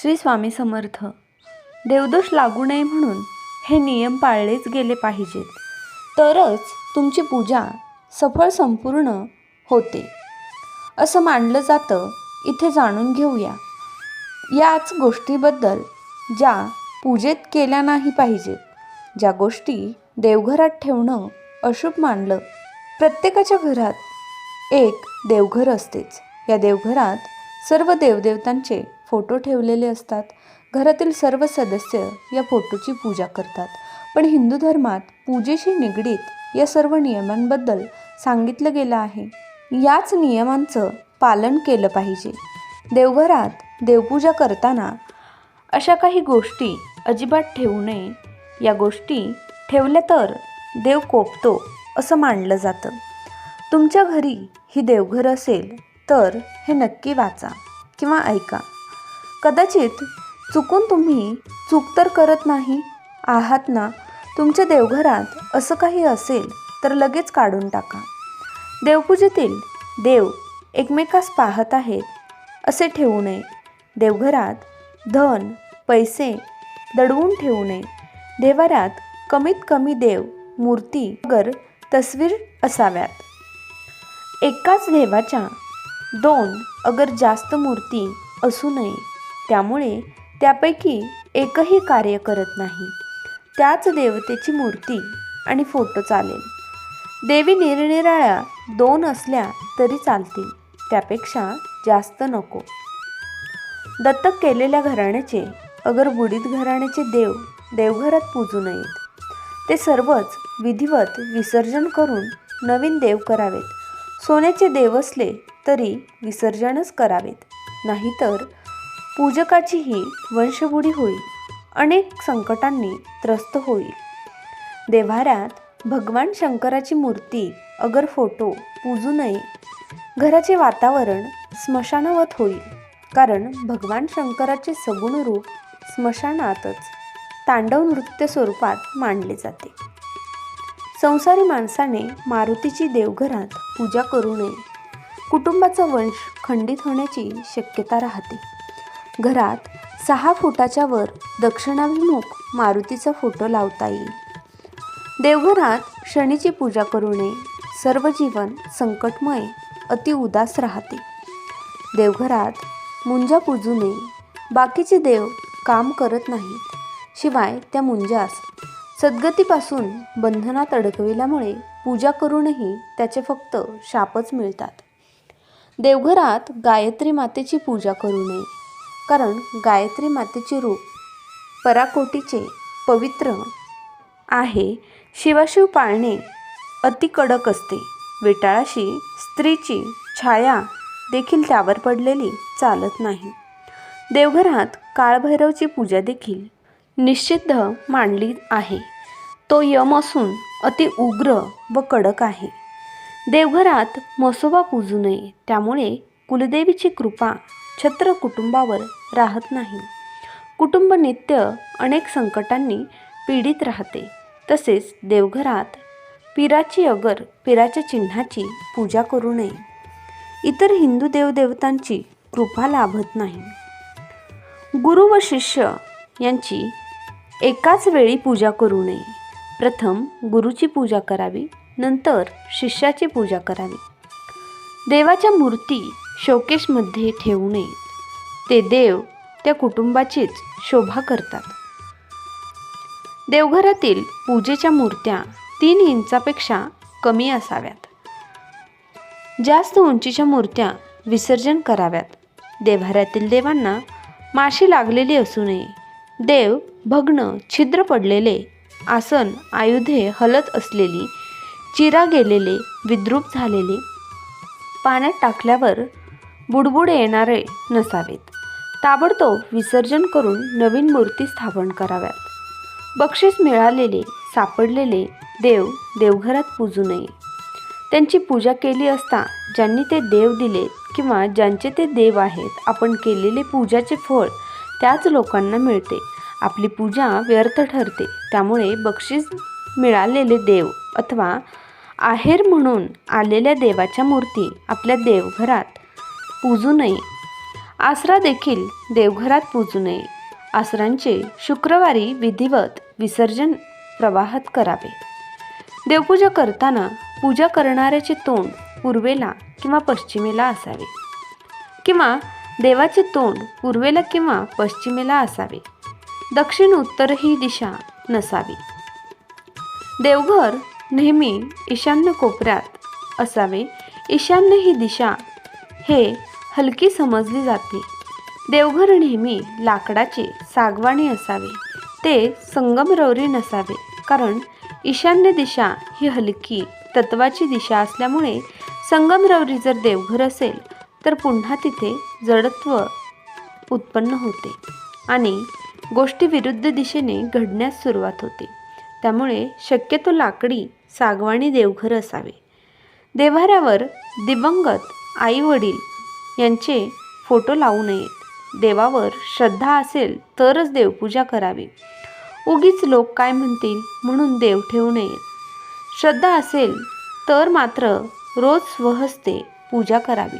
श्री स्वामी समर्थ. देवदोष लागू नये म्हणून हे नियम पाळलेच गेले पाहिजेत. तरच तुमची पूजा सफळ संपूर्ण होते. असं मानलं जातं इथे जाणून घेऊया. याच गोष्टीबद्दल ज्या पूजेत केल्या नाही पाहिजेत ज्या गोष्टी देवघरात ठेवणं अशुभ मानलं प्रत्येकाच्या घरात एक देवघर असतेच. या देवघरात सर्व देवदेवतांचे फोटो ठेवलेले असतात. घरातील सर्व सदस्य या फोटोची पूजा करतात. पण हिंदू धर्मात पूजेशी निगडीत या सर्व नियमांबद्दल सांगितलं गेलं आहे. याच नियमांचं पालन केलं पाहिजे. देवघरात देवपूजा करताना अशा काही गोष्टी अजिबात ठेवू नये. या गोष्टी ठेवल्या तर देव कोपतो असं मानलं जातं. तुमच्या घरी ही देवघर असेल तर हे नक्की वाचा किंवा ऐका. कदाचित चुकून तुम्ही चूक तर करत नाही आहात ना? तुमच्या देवघरात असं काही असेल तर लगेच काढून टाका. देवपूजेतील देव एकमेकास पाहत आहेत असे ठेवू नये. देवघरात धन पैसे दडवून ठेवू नये. देवाऱ्यात कमीत कमी देव मूर्ती गर तस्वीर असाव्यात. एकाच देवाच्या दोन अगर जास्त मूर्ती असू नये. त्यामुळे त्यापैकी एकही कार्य करत नाही. त्याच देवतेची मूर्ती आणि फोटो चालेल. देवी निरनिराळ्या दोन असल्या तरी चालतील. त्यापेक्षा जास्त नको. दत्तक केलेल्या घराण्याचे अगर बुडीत घराण्याचे देव देवघरात पूजू नयेत. ते सर्वच विधिवत विसर्जन करून नवीन देव करावेत. सोन्याचे देव असले तरी विसर्जनच करावेत. नाहीतर पूजकाचीही वंशबुडी होईल अनेक संकटांनी त्रस्त होईल देव्हाऱ्यात भगवान शंकराची मूर्ती अगर फोटो पूजू नये. घराचे वातावरण स्मशानवत होईल कारण भगवान शंकराचे सगुण रूप स्मशानातच तांडव नृत्य स्वरूपात मांडले जाते. संसारी माणसाने मारुतीची देवघरात पूजा करू नये. कुटुंबाचा वंश खंडित होण्याची शक्यता राहते. घरात सहा फुटाच्या वर दक्षिणाभिमुख मारुतीचा फोटो लावता येईल. देवघरात शनीची पूजा करू नये सर्व जीवन संकटमय अति उदास राहते. देवघरात मुंजा पूजू नये बाकीचे देव काम करत नाहीत. शिवाय त्या मुंजास सद्गतीपासून बंधनात अडकविल्यामुळे पूजा करूनही त्याचे फक्त शापच मिळतात. देवघरात गायत्री मातेची पूजा करू नये कारण गायत्री मातेचे रूप पराकोटीचे पवित्र आहे. शिवाशिव पाळणे अति कडक असते. विटाळाशी स्त्रीची छाया देखील त्यावर पडलेली चालत नाही. देवघरात काळभैरवची पूजा देखील निषिद्ध मांडली आहे. तो यम असून अति उग्र व कडक आहे. देवघरात मसोबा पूजू नये त्यामुळे कुलदेवीची कृपा छत्र कुटुंबावर राहत नाही. कुटुंब नित्य अनेक संकटांनी पीडित राहते. तसेच देवघरात पिराची अगर पिराच्या चिन्हाची पूजा करू नये. इतर हिंदू देवदेवतांची कृपा लाभत नाही. गुरु व शिष्य यांची एकाच वेळी पूजा करू नये. प्रथम गुरुची पूजा करावी नंतर शिष्याची पूजा करावी. देवाच्या मूर्ती शोकेशमध्ये ठेवू नये. ते देव त्या कुटुंबाचीच शोभा करतात. देवघरातील पूजेच्या मूर्त्या तीन इंचापेक्षा कमी असाव्यात. जास्त उंचीच्या मूर्त्या विसर्जन कराव्यात. देव्हाऱ्यातील देवांना माशी लागलेली असू नये. देव भग्न छिद्र पडलेले आसन आयुधे हलत असलेली चिरा गेलेले विद्रूप झालेले पाण्यात टाकल्यावर बुडबुड येणारे नसावेत. ताबडतोब विसर्जन करून नवीन मूर्ती स्थापन कराव्यात. बक्षीस मिळालेले सापडलेले देव देवघरात पूजू नये. त्यांची पूजा केली असता ज्यांनी ते देव दिले किंवा ज्यांचे ते देव आहेत आपण केलेले पूजाचे फळ त्याच लोकांना मिळते. आपली पूजा व्यर्थ ठरते त्यामुळे बक्षीस मिळालेले देव अथवा आहेर म्हणून आलेल्या देवाच्या मूर्ती आपल्या देवघरात पूजू नये. आसरा देखील देवघरात पूजू नये. आसरांचे शुक्रवारी विधिवत विसर्जन प्रवाहात करावे. देवपूजा करताना पूजा करणाऱ्याचे तोंड पूर्वेला किंवा पश्चिमेला असावे. किंवा देवाचे तोंड पूर्वेला किंवा पश्चिमेला असावे. दक्षिण उत्तर ही दिशा नसावी. देवघर नेहमी ईशान्य कोपऱ्यात असावे. ईशान्य ही दिशा हे हलकी समजली जाते. देवघर नेहमी लाकडाचे सागवाणी असावे. ते संगमरवरी नसावे कारण ईशान्य दिशा ही हलकी तत्वाची दिशा असल्यामुळे संगमरवरी जर देवघर असेल तर पुन्हा तिथे जडत्व उत्पन्न होते आणि गोष्टी विरुद्ध दिशेने घडण्यास सुरुवात होते. त्यामुळे शक्यतो लाकडी सागवाणी देवघर असावे. देव्हाऱ्यावर दिवंगत आई वडील यांचे फोटो लावू नयेत. देवावर श्रद्धा असेल तरच देवपूजा करावी. उगीच लोक काय म्हणतील म्हणून देव ठेवू नयेत. श्रद्धा असेल तर मात्र रोज स्वहस्ते पूजा करावी.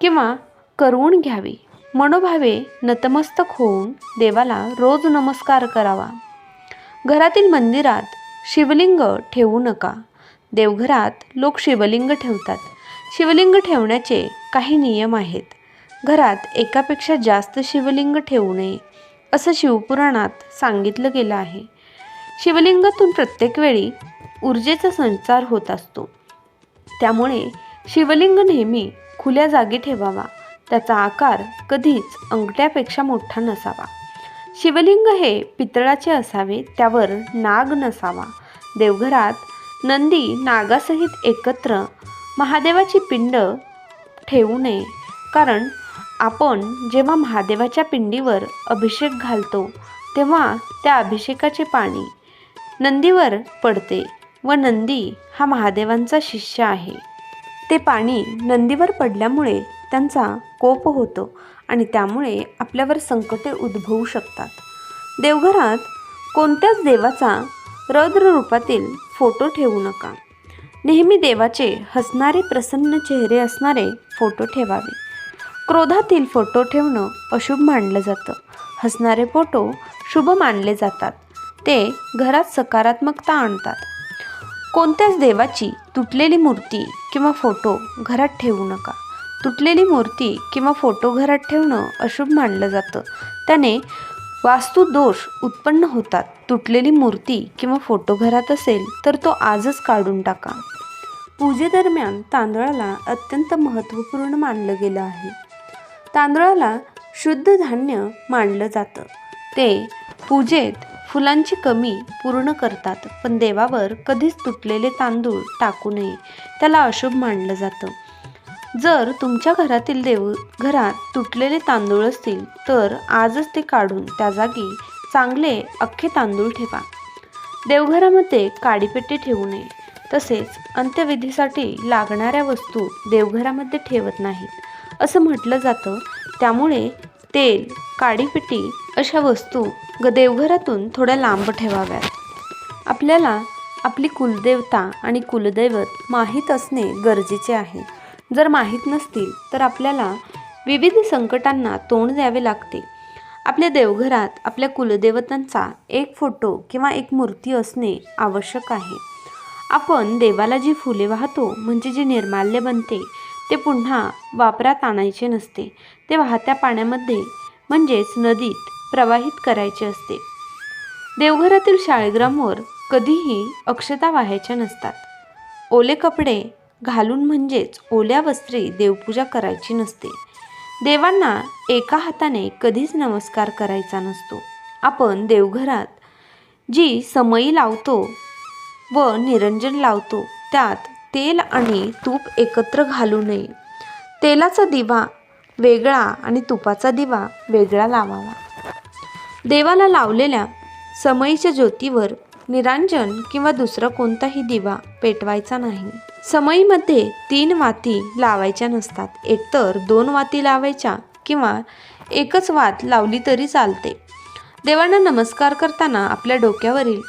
किंवा करवून घ्यावी. मनोभावे नतमस्तक होऊन देवाला रोज नमस्कार करावा. घरातील मंदिरात शिवलिंग ठेवू नका. देवघरात लोक शिवलिंग ठेवतात. शिवलिंग ठेवण्याचे काही नियम आहेत. घरात एकापेक्षा जास्त शिवलिंग ठेवू नये असं शिवपुराणात सांगितलं गेलं आहे. शिवलिंगातून प्रत्येक वेळी ऊर्जेचा संचार होत असतो. त्यामुळे शिवलिंग नेहमी खुल्या जागी ठेवावा. त्याचा आकार कधीच अंगठ्यापेक्षा मोठा नसावा. शिवलिंग हे पितळाचे असावे त्यावर नाग नसावा. देवघरात नंदी नागासहित एकत्र महादेवाची पिंड ठेवू नये. कारण आपण जेव्हा महादेवाच्या पिंडीवर अभिषेक घालतो तेव्हा त्या अभिषेकाचे पाणी नंदीवर पडते व नंदी हा महादेवांचा शिष्य आहे. ते पाणी नंदीवर पडल्यामुळे त्यांचा कोप होतो आणि त्यामुळे आपल्यावर संकटे उद्भवू शकतात. देवघरात कोणत्याच देवाचा रौद्र रूपातील फोटो ठेवू नका. नेहमी देवाचे हसणारे प्रसन्न चेहरे असणारे फोटो ठेवावे. क्रोधातील फोटो ठेवणं अशुभ मानलं जातं. हसणारे फोटो शुभ मानले जातात. ते घरात सकारात्मकता आणतात. कोणत्याच देवाची तुटलेली मूर्ती किंवा फोटो घरात ठेवू नका. तुटलेली मूर्ती किंवा फोटो घरात ठेवणं अशुभ मानलं जातं. त्याने वास्तुदोष उत्पन्न होतात. तुटलेली मूर्ती किंवा फोटो घरात असेल तर तो आजच काढून टाका. पूजेदरम्यान तांदळाला अत्यंत महत्त्वपूर्ण मानलं गेलं आहे. तांदळाला शुद्ध धान्य मानलं जातं. ते पूजेत फुलांची कमी पूर्ण करतात पण देवावर कधीच तुटलेले तांदूळ टाकू नये. त्याला अशुभ मानलं जातं. जर तुमच्या घरातील देव घरात तुटलेले तांदूळ असतील तर आजच ते काढून त्या जागी चांगले अख्खे तांदूळ ठेवा. देवघरामध्ये काडीपेटी ठेवू नये. तसेच अंत्यविधीसाठी लागणाऱ्या वस्तू देवघरामध्ये ठेवत नाहीत. असं म्हटलं जातं. त्यामुळे तेल काडीपेटी अशा वस्तू ग देवघरातून थोड्या लांब ठेवाव्यात. आपल्याला आपली कुलदेवता आणि कुलदैवत माहीत असणे गरजेचे आहे. जर माहीत नसतील तर आपल्याला विविध संकटांना तोंड द्यावे लागते. आपल्या देवघरात आपल्या कुलदेवतांचा एक फोटो किंवा एक मूर्ती असणे आवश्यक आहे. आपण देवाला जी फुले वाहतो म्हणजे जे निर्माल्य बनते ते पुन्हा वापरात आणायचे नसते. ते वाहत्या पाण्यामध्ये म्हणजेच नदीत प्रवाहित करायचे असते. देवघरातील शाळेग्रामवर कधीही अक्षता वाहायच्या नसतात. ओले कपडे घालून म्हणजेच ओल्या वस्त्रे देवपूजा करायची नसते. देवांना एका हाताने कधीच नमस्कार करायचा नसतो. आपण देवघरात जी समई लावतो व निरंजन लावतो त्यात तेल आणि तूप एकत्र घालू नये. तेलाचा दिवा वेगळा आणि तुपाचा दिवा वेगळा लावावा. देवाला लावलेल्या समईच्या ज्योतीवर निरांजन किंवा दुसरा कोणताही दिवा पेटवायचा नाही. समईमध्ये तीन वाती लावायच्या नसतात. एकतर दोन वाती लावायच्या किंवा एकच वात लावली तरी चालते. देवांना नमस्कार करताना आपल्या डोक्यावरील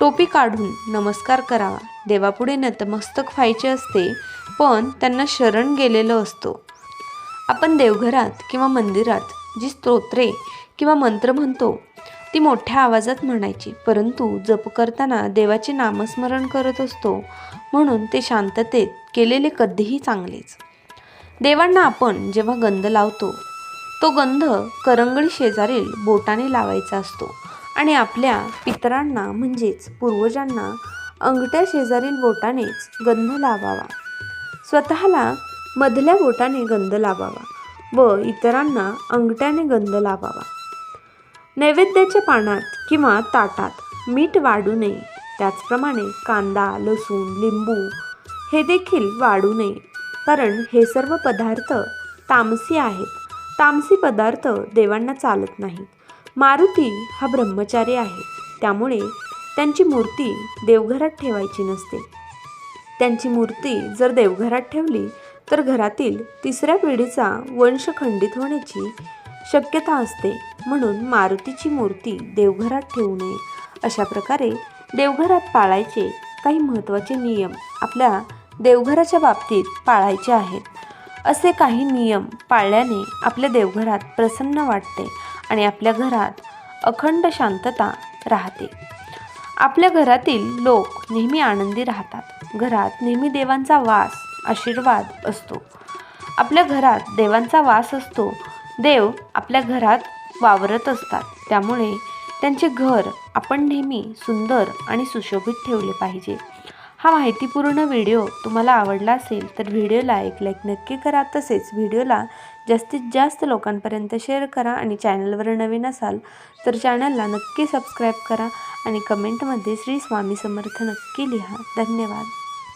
टोपी काढून नमस्कार करावा. देवापुढे नतमस्तक व्हायचे असते पण त्यांना शरण गेलेलं असतो. आपण देवघरात किंवा मंदिरात जी स्तोत्रे किंवा मंत्र म्हणतो ती मोठ्या आवाजात म्हणायची परंतु जप करताना देवाचे नामस्मरण करत असतो म्हणून ते शांततेत केलेले कधीही चांगलेच. देवांना आपण जेव्हा गंध लावतो तो गंध करंगळी शेजारील बोटाने लावायचा असतो आणि आपल्या पितरांना म्हणजेच पूर्वजांना अंगठ्या शेजारील बोटानेच गंध लावावा. स्वतःला मधल्या बोटाने गंध लावावा व इतरांना अंगठ्याने गंध लावावा. नैवेद्याच्या पानात किंवा ताटात मीठ वाढू नये. त्याचप्रमाणे कांदा लसूण लिंबू हे देखील वाढू नये. कारण हे सर्व पदार्थ तामसी आहेत. तामसी पदार्थ देवांना चालत नाहीत. मारुती हा ब्रह्मचारी आहे. त्यामुळे त्यांची मूर्ती देवघरात ठेवायची नसते. त्यांची मूर्ती जर देवघरात ठेवली तर घरातील तिसऱ्या पिढीचा वंश खंडित होण्याची शक्यता असते. म्हणून मारुतीची मूर्ती देवघरात ठेवू नये. अशा प्रकारे देवघरात पाळायचे काही महत्त्वाचे नियम आपल्या देवघराच्या बाबतीत पाळायचे आहेत. असे काही नियम पाळल्याने आपल्या देवघरात प्रसन्न वाटते आणि आपल्या घरात अखंड शांतता राहते. आपल्या घरातील लोक नेहमी आनंदी राहतात. घरात नेहमी देवांचा वास आशीर्वाद असतो. आपल्या घरात देवांचा वास असतो. देव आपल्या घरात वावरत असतात. त्यामुळे त्यांचे घर आपण नेहमी सुंदर आणि सुशोभित ठेवले पाहिजे. हा माहितीपूर्ण व्हिडिओ तुम्हाला आवडला असेल तर व्हिडिओला एक लाईक नक्की करा. तसेच व्हिडिओला जास्तीत जास्त लोकांपर्यंत शेअर करा आणि चॅनलवर नवीन असाल तर चॅनलला नक्की सबस्क्राईब करा आणि कमेंटमध्ये श्री स्वामी समर्थ नक्की लिहा. धन्यवाद.